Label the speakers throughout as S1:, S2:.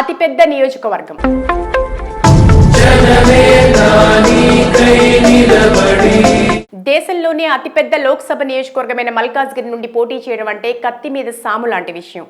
S1: అతిపెద్ద నియోజకవర్గం. దేశంలోనే అతిపెద్ద లోక్సభ నియోజకవర్గమైన మల్కాజ్గిరి నుండి పోటీ చేయడం అంటే కత్తి మీద సాము లాంటి విషయం.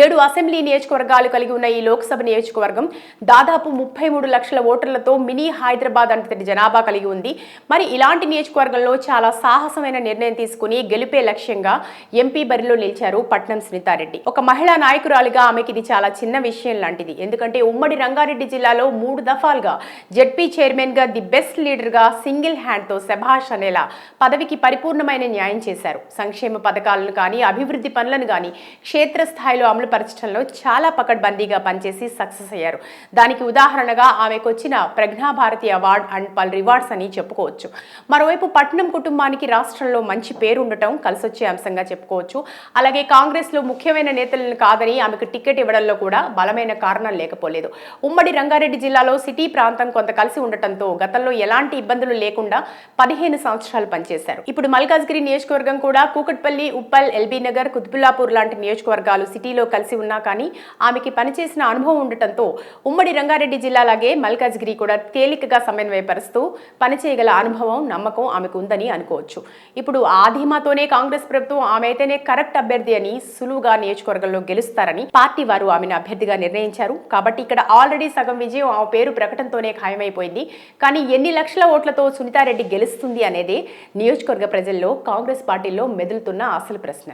S1: ఏడు అసెంబ్లీ నియోజకవర్గాలు కలిగి ఉన్న ఈ లోక్సభ నియోజకవర్గం దాదాపు ముప్పై మూడు లక్షల ఓటర్లతో మినీ హైదరాబాద్ అంతటి జనాభా కలిగి ఉంది. మరి ఇలాంటి నియోజకవర్గంలో చాలా సాహసమైన నిర్ణయం తీసుకుని గెలిపే లక్ష్యంగా ఎంపీ బరిలో నిలిచారు పట్నం సునీతారెడ్డి. ఒక మహిళా నాయకురాలిగా ఆమెకి ఇది చాలా చిన్న విషయం లాంటిది. ఎందుకంటే ఉమ్మడి రంగారెడ్డి జిల్లాలో మూడు దఫాలుగా జెడ్పీ చైర్మన్గా ది బెస్ట్ లీడర్గా సింగిల్ హ్యాండ్తో శభాష్ అనేలా పదవికి పరిపూర్ణమైన న్యాయం చేశారు. సంక్షేమ పథకాలను కానీ అభివృద్ధి పనులను కానీ క్షేత్రస్థాయిలో అమలుపరచడంలో చాలా పకడ్బందీగా పనిచేసి సక్సెస్ అయ్యారు. దానికి ఉదాహరణగా ఆమెకు వచ్చిన ప్రజ్ఞాభారతి అవార్డ్ అండ్ పలు రివార్డ్స్ అని చెప్పుకోవచ్చు. మరోవైపు పట్నం కుటుంబానికి రాష్ట్రంలో మంచి పేరు ఉండటం కలిసొచ్చే అంశంగా చెప్పుకోవచ్చు. అలాగే కాంగ్రెస్లో ముఖ్యమైన నేతలను కాదని ఆమెకు టికెట్ ఇవ్వడంలో కూడా బలమైన కారణం లేకపోలేదు. ఉమ్మడి రంగారెడ్డి జిల్లాలో సిటీ ప్రాంతం కొంత కలిసి ఉండటంతో గతంలో ఎలాంటి ఇబ్బందులు లేకుండా పదిహేను సంవత్సరాలు పనిచేశారు. ఇప్పుడు మల్కాజ్గిరి నియోజకవర్గం కూడా కూకట్పల్లి ఉప్పల్ ఎల్బీ నగర్ కుత్బుల్లాపూర్ లాంటి నియోజకవర్గాలు సిటీలో కలిసి ఉన్నా కానీ ఆమెకి పనిచేసిన అనుభవం ఉండటంతో ఉమ్మడి రంగారెడ్డి జిల్లాలాగే మల్కాజ్గిరి కూడా తేలికగా సమన్వయపరుస్తూ పనిచేయగల అనుభవం నమ్మకం ఆమెకు ఉందని అనుకోవచ్చు. ఇప్పుడు ఆ కాంగ్రెస్ ప్రభుత్వం ఆమె అయితేనే కరెక్ట్ అభ్యర్థి అని సులువుగా నియోజకవర్గంలో గెలుస్తారని పార్టీ వారు ఆమెను అభ్యర్థిగా నిర్ణయించారు. కాబట్టి ఇక్కడ ఆల్రెడీ సగం విజయం ఆమె పేరు ప్రకటనతోనే ఖాయమైపోయింది. కానీ ఎన్ని లక్షల ఓట్లతో సునీతారెడ్డి గెలుస్తుంది అనేదే నియోజకవర్గ ప్రజల్లో కాంగ్రెస్ పార్టీలో మెదులుతున్న అసలు ప్రశ్న.